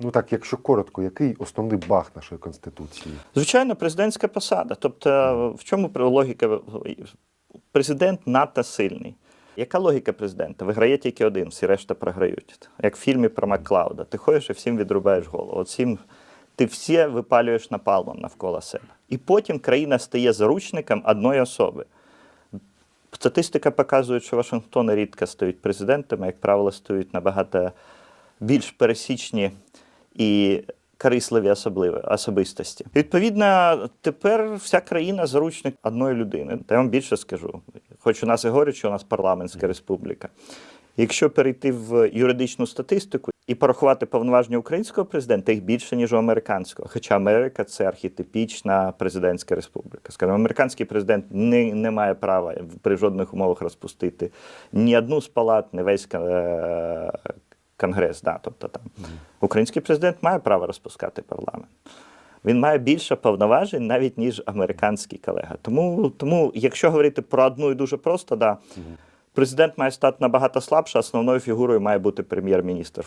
Ну так, якщо коротко, який основний баг нашої конституції? Звичайно, президентська посада. Тобто, в чому логіка? Президент надто сильний. Яка логіка президента? Виграє тільки один, всі решта програють. Як в фільмі про Макклауда. Ти ходиш і всім відрубаєш голову. От всім, ти всі випалюєш напалмом навколо себе. І потім країна стає заручником одної особи. Статистика показує, що Вашингтони рідко стають президентами, як правило, стають набагато більш пересічні і корисливі особливі особистості. Відповідно, тепер вся країна заручник одної людини. Та я вам більше скажу. Хоч у нас і говорять, що у нас парламентська республіка. Якщо перейти в юридичну статистику і порахувати повноваження українського президента, їх більше, ніж у американського. Хоча Америка це архетипічна президентська республіка. Скажімо, американський президент не, не має права при жодних умовах розпустити ні одну з палат, ні весь е, конгрес. Да, тобто там український президент має право розпускати парламент. Він має більше повноважень навіть ніж американський колега. Тому, тому якщо говорити про одну і дуже просто, да, президент має стати набагато слабше, основною фігурою має бути прем'єр-міністр.